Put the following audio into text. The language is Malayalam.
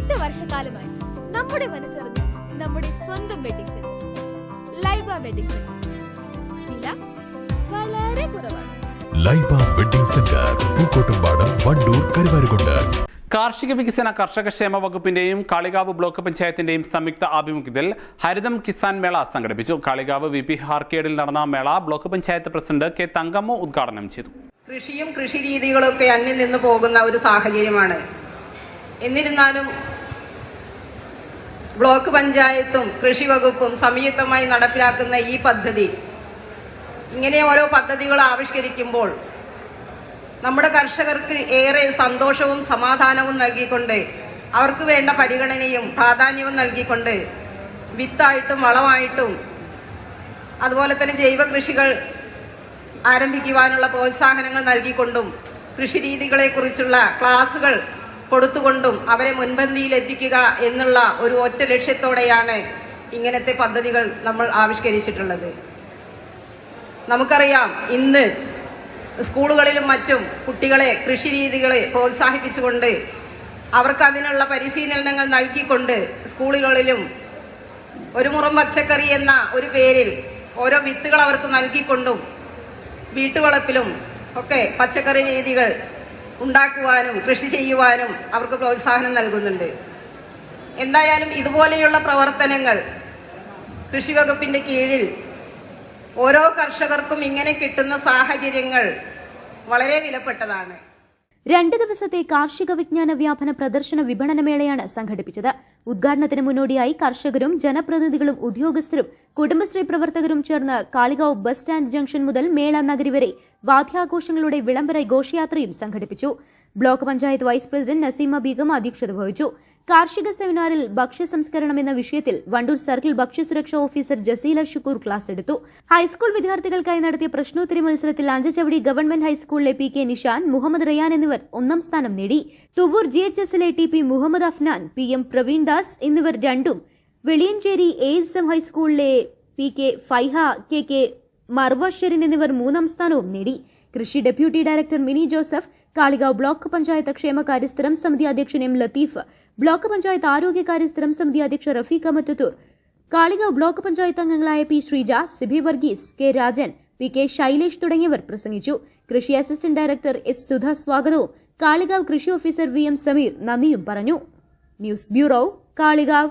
എട്ട് വർഷക്കാലമായി നമ്മുടെ മനസ്സറിഞ്ഞ് നമ്മുടെ സ്വന്തം wedding centre Laiba wedding centre വില വളരെ കുറവാണ്. Laiba wedding centre Pookkottumpadam Wandoor Karuvarakundu. കാർഷിക വികസന കർഷക ക്ഷേമ വകുപ്പിന്റെയും കാളികാവ് ബ്ലോക്ക് പഞ്ചായത്തിന്റെയും സംയുക്ത ആഭിമുഖ്യത്തിൽ ഹരിതം കിസാൻ മേള സംഘടിപ്പിച്ചു. കാളികാവ് വി പി ഹാർക്കേഡിൽ നടന്ന മേള block panchayat president K Thankamma ഉദ്ഘാടനം ചെയ്തു. കൃഷിയും കൃഷി രീതികളും ഒക്കെ അന്യം നിന്ന് പോകുന്ന ഒരു സാഹചര്യമാണ്. എന്നിരുന്നാലും ബ്ലോക്ക് പഞ്ചായത്തും കൃഷി വകുപ്പും സംയുക്തമായി നടപ്പിലാക്കുന്ന ഈ പദ്ധതി ഇങ്ങനെ ഓരോ പദ്ധതികൾ ആവിഷ്കരിക്കുമ്പോൾ നമ്മുടെ കർഷകർക്ക് ഏറെ സന്തോഷവും സമാധാനവും നൽകിക്കൊണ്ട് അവർക്ക് വേണ്ട പരിഗണനയും പ്രാധാന്യവും നൽകിക്കൊണ്ട് വിത്തായിട്ടും വളമായിട്ടും അതുപോലെ തന്നെ ജൈവ കൃഷികൾ ആരംഭിക്കുവാനുള്ള പ്രോത്സാഹനങ്ങൾ നൽകിക്കൊണ്ടും കൃഷി രീതികളെക്കുറിച്ചുള്ള ക്ലാസുകൾ കൊടുത്തുകൊണ്ടും അവരെ മുൻപന്തിയിൽ എത്തിക്കുക എന്നുള്ള ഒരു ഒറ്റ ലക്ഷ്യത്തോടെയാണ് ഇങ്ങനത്തെ പദ്ധതികൾ നമ്മൾ ആവിഷ്കരിച്ചിട്ടുള്ളത്. നമുക്കറിയാം ഇന്ന് സ്കൂളുകളിലും മറ്റും കുട്ടികളെ കൃഷി രീതികളെ പ്രോത്സാഹിപ്പിച്ചുകൊണ്ട് അവർക്ക് അതിനുള്ള പരിശീലനങ്ങൾ നൽകിക്കൊണ്ട് സ്കൂളുകളിലും ഒരു മുറം പച്ചക്കറി എന്ന ഒരു പേരിൽ ഓരോ വിത്തുകൾ അവർക്ക് നൽകിക്കൊണ്ടും വീട്ടുവളപ്പിലും ഒക്കെ പച്ചക്കറി രീതികൾ ഉണ്ടാക്കുവാനും കൃഷി ചെയ്യുവാനും അവർക്ക് പ്രോത്സാഹനം നൽകുന്നുണ്ട്. എന്തായാലും ഇതുപോലെയുള്ള പ്രവർത്തനങ്ങൾ കൃഷി വകുപ്പിന്റെ കീഴിൽ ഓരോ കർഷകർക്കും ഇങ്ങനെ കിട്ടുന്ന സാഹചര്യങ്ങൾ വളരെ വിലപ്പെട്ടതാണ്. രണ്ട് ദിവസത്തെ കാർഷിക വിജ്ഞാന വ്യാപന പ്രദർശന വിപണനമേളയാണ് സംഘടിപ്പിച്ചത്. ഉദ്ഘാടനത്തിന് മുന്നോടിയായി കർഷകരും ജനപ്രതിനിധികളും ഉദ്യോഗസ്ഥരും കുടുംബശ്രീ പ്രവർത്തകരും ചേർന്ന് കാളികാവ് ബസ് സ്റ്റാൻഡ് ജംഗ്ഷൻ മുതൽ മേള നഗരി വരെ വാദ്യാഘോഷങ്ങളുടെ വിളംബര ഘോഷയാത്രയും സംഘടിപ്പിച്ചു. Block panchayat vice president Naseema Beegum അധ്യക്ഷത വഹിച്ചു. കാർഷിക സെമിനാറിൽ ഭക്ഷ്യ സംസ്കരണം എന്ന വിഷയത്തിൽ വണ്ടൂർ സർക്കിൾ ഭക്ഷ്യസുരക്ഷാ ഓഫീസർ ജസീല ഷുക്കൂർ ക്ലാസ് എടുത്തു. ഹൈസ്കൂൾ വിദ്യാർത്ഥികൾക്കായി നടത്തിയ പ്രശ്നോത്തരി മത്സരത്തിൽ അഞ്ചച്ചവടി ഗവൺമെന്റ് ഹൈസ്കൂളിലെ പി കെ നിഷാൻ മുഹമ്മദ് റയാൻ എന്നിവർ ഒന്നാം സ്ഥാനം നേടി. തുവൂർ ജി എച്ച് എസിലെ T P Muhammad Afnan P M Praveen Das എന്നിവർ രണ്ടും. വെളിയഞ്ചേരി എ എസ് എം ഹൈസ്കൂളിലെ P K Faiha K K Marva Sherin എന്നിവർ മൂന്നാം സ്ഥാനവും നേടി. കൃഷി deputy director Mini Joseph Kalikavu block panchayat ക്ഷേമകാര്യ സ്ഥിരം സമിതി അധ്യക്ഷൻ എം ലത്തീഫ് ബ്ലോക്ക് പഞ്ചായത്ത് ആരോഗ്യകാര്യ സ്ഥിരം സമിതി അധ്യക്ഷ റഫീഖ മറ്റത്തൂർ കാളികാവ് ബ്ലോക്ക് പഞ്ചായത്ത് അംഗങ്ങളായ P Sreeja Siby Varghese K Rajan P K Shailesh തുടങ്ങിയവർ പ്രസംഗിച്ചു. കൃഷി അസിസ്റ്റന്റ് ഡയറക്ടർ എസ് സുധ സ്വാഗതവും കാളികാവ് കൃഷി ഓഫീസർ വി എം സമീർ നന്ദിയും പറഞ്ഞു. News bureau Kalikavu.